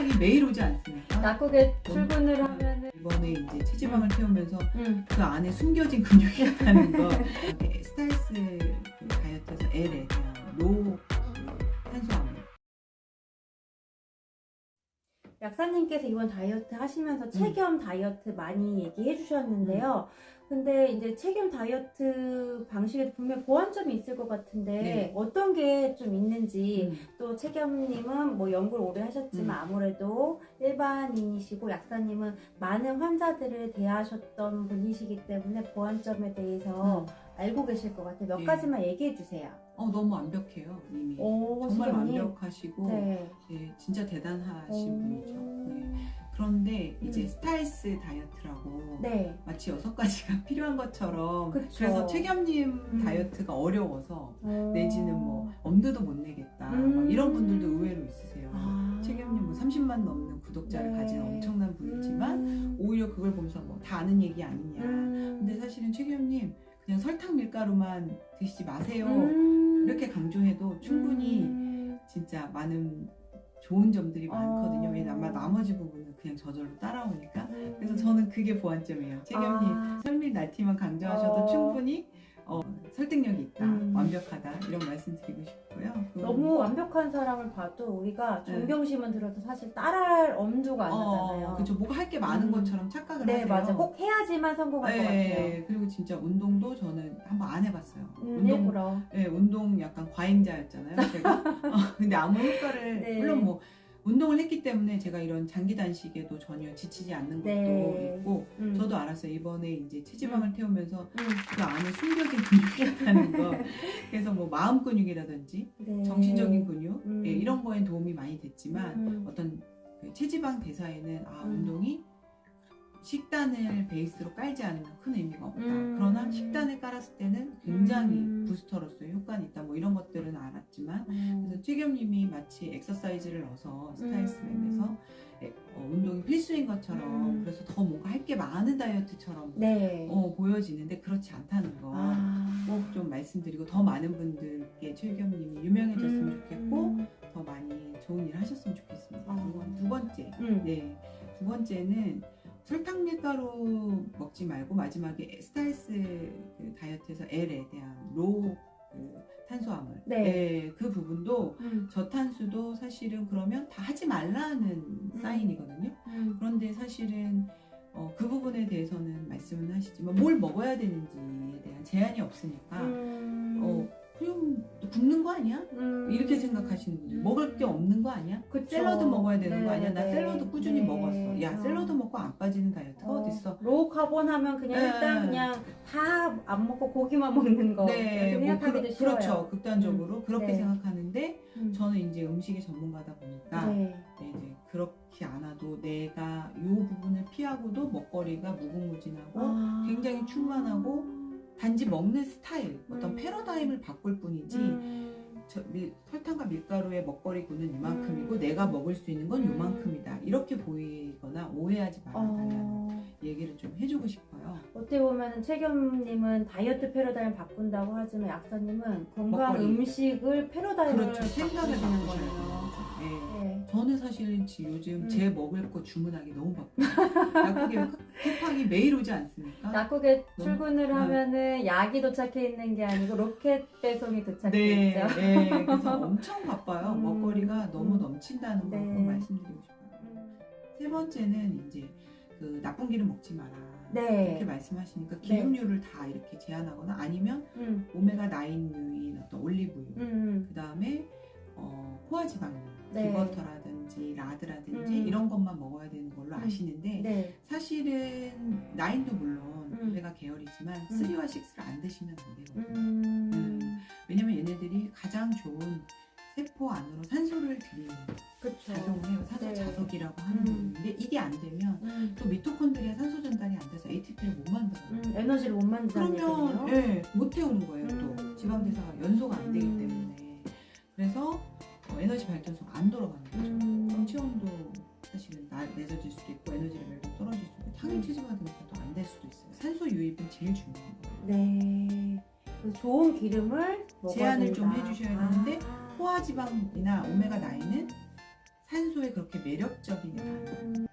힙하게 매일 오지 않습니까? 약국에 출근을 하면은 이번에 이제 체지방을 태우면서 음. 그 안에 숨겨진 근육이 있다는 거 스타일스 그 다이어트에서 L에 약사님께서 이번 다이어트 하시면서 음. 체겸 다이어트 많이 얘기해 주셨는데요. 근데 이제 체겸 다이어트 방식에 분명 보완점이 있을 것 같은데 네. 어떤 게 좀 있는지 음. 또 체겸님은 뭐 연구를 오래 하셨지만 음. 아무래도 일반인이시고 약사님은 많은 환자들을 대하셨던 분이시기 때문에 보완점에 대해서 음. 알고 계실 것 같아요. 몇 네. 가지만 얘기해 주세요. 어 너무 완벽해요 이미 오, 정말 체겸님. 완벽하시고 네. 네, 진짜 대단하신 오. 분이죠. 네. 그런데 이제 음. 스타일스 다이어트라고 네. 마치 여섯 가지가 필요한 것처럼 그쵸. 그래서 최겸님 음. 다이어트가 어려워서 어. 내지는 뭐 엄두도 못 내겠다 음. 막 이런 분들도 의외로 있으세요. 아. 최겸님 뭐 30만 넘는 구독자를 네. 가진 엄청난 분이지만 음. 오히려 그걸 보면서 뭐 다 아는 얘기 아니냐. 음. 근데 사실은 최겸님 그냥 설탕 밀가루만 드시지 마세요. 음. 이렇게 강조해도 충분히 음. 진짜 많은 좋은 점들이 많거든요. 어. 왜냐면 아마 나머지 부분은 그냥 저절로 따라오니까. 음. 그래서 저는 그게 보완점이에요. 최겸님 아. 설밀 날티만 강조하셔도 어. 충분히 어, 설득력이 있다, 음. 완벽하다 이런 말씀 드리고 싶고요. 그- 너무 완벽한 사람을 봐도 우리가 네. 존경심은 들어도 사실 따라할 엄두가 안 나잖아요. 어, 그쵸. 뭐가 할 게 많은 음. 것처럼 착각을 네, 하세요. 맞아. 꼭 해야지만 성공할 것 같아요. 네, 그리고 진짜 운동도 저는 한번 안 해봤어요. 음, 운동, 일부러. 네, 운동 약간 과잉자였잖아요, 제가. 어, 근데 아무 효과를 네. 물론 뭐 운동을 했기 때문에 제가 이런 장기 단식에도 전혀 지치지 않는 것도 네. 있고 음. 저도 알았어요. 이번에 이제 체지방을 태우면서 음. 그 안에 숨겨진 근육이 있다는 거. 그래서 뭐 마음 근육이라든지 네. 정신적인 근육 음. 예, 이런 거엔 도움이 많이 됐지만 음. 어떤 그 체지방 대사에는 아 음. 운동이 식단을 베이스로 깔지 않으면 큰 의미가 없다. 음. 그러나 식단을 깔았을 때는 굉장히 음. 부스터로서의 효과는 있다. 뭐 이런 것들은 알았지만 음. 그래서 최겸님이 마치 엑서사이즈를 넣어서 스타일스맵에서 음. 에, 어, 운동이 필수인 것처럼 음. 그래서 더 뭔가 할 게 많은 다이어트처럼 네. 어, 보여지는데 그렇지 않다는 거. 아. 꼭좀 말씀드리고 더 많은 분들께 최겸님이 유명해졌으면 음. 좋겠고 더 많이 좋은 일 하셨으면 좋겠습니다. 어. 이건 두 번째. 음. 네. 두 번째는 설탕 밀가루 먹지 말고 마지막에 스타일스 그 다이어트에서 L에 대한 로그 탄수화물. 네. 그 부분도 음. 저탄수도 사실은 그러면 다 하지 말라는 사인이거든요. 음. 그런데 사실은 어, 그 부분에 대해서는 말씀은 하시지만 뭘 먹어야 되는지에 대한 제한이 없으니까 음. 어, 그럼 굶는 거 아니야? 음. 이렇게 생각하시는 분들 음. 먹을 게 없는 거 아니야? 그쵸. 샐러드 먹어야 되는 네, 거 아니야? 나 네. 샐러드 꾸준히 먹고 안 빠지는 다이어트가 어, 어. 딨어 로우 카본 하면 그냥 네. 일단 그냥 다 안 먹고 고기만 먹는 거 네, 뭐 생각하기도 그렇- 싫어요. 그렇죠. 극단적으로 그렇게 네. 생각하는데 음. 저는 이제 음식의 전문가다 보니까 네. 네, 이제 그렇게 않아도 내가 이 부분을 피하고도 먹거리가 무궁무진하고 아. 굉장히 충만하고 단지 먹는 스타일, 어떤 음. 패러다임을 바꿀 뿐이지 음. 저, 밀- 설탕과 밀가루의 먹거리 군은 이만큼이고 음. 내가 먹을 수 있는 건 음. 요만큼이다. 이렇게 보이거나 오해하지 말아달라는 어. 얘기를 좀 해주고 싶어요. 어떻게 보면 최겸님은 다이어트 패러다임 바꾼다고 하지만 약사님은 건강 먹거리. 음식을 패러다임을 그렇죠. 생각을 바꾸셔야 거예요. 예. 네. 저는 사실 지- 요즘 음. 제 먹을 거 주문하기 너무 바빠요. 약국에 쿠팡이 매일 오지 않습니까? 약국에 너무- 출근을 네. 하면은 약이 도착해 있는 게 아니고 로켓 배송이 도착해 네, 있죠. 네. 그래서 엄청 바빠요. 음. 먹거리가 너무 음. 넘친다는 거 네. 꼭 말씀드리고 싶어요. 음. 세 번째는 이제 그 나쁜 기름 먹지 마라. 네. 이렇게 말씀하시니까 기름류를 다 이렇게 제한하거나 아니면 음. 오메가 9류인 어떤 올리브유, 음. 그 다음에 어, 포화 지방류, 네. 비버터라든지 라드라든지 음. 이런 것만 먹어야 되는 걸로 음. 아시는데 네. 사실은 9도 물론 음. 오메가 계열이지만 3와 6를 안 드시면 안 되거든요. 음. 왜냐면 얘네들이 가장 좋은 세포 안으로 산소를 들이는 그렇죠. 작용을 해요. 산소 네. 자석이라고 하는 음. 부분인데 이게 안 되면 음. 또 미토콘드리아 산소 전달이 안 돼서 ATP를 못 만들어요. 음, 에너지를 못 만든다는 그러면 얘기네요. 예, 못 태우는 거예요. 음. 또 지방 대사가 연소가 안 되기 음. 때문에 그래서 어, 에너지 발전소가 안 돌아가는 거죠. 음. 그럼 체온도 사실은 나, 늦어질 수도 있고 에너지 레벨도 떨어질 수도 있고 당일 음. 체지방 등도 안될 수도 있어요. 산소 유입은 제일 중요한 거예요. 네. 그 좋은 기름을 제한을 좀 된다. 해주셔야 되는데 아. 포화지방이나 오메가 9는 산소에 그렇게 매력적인 음.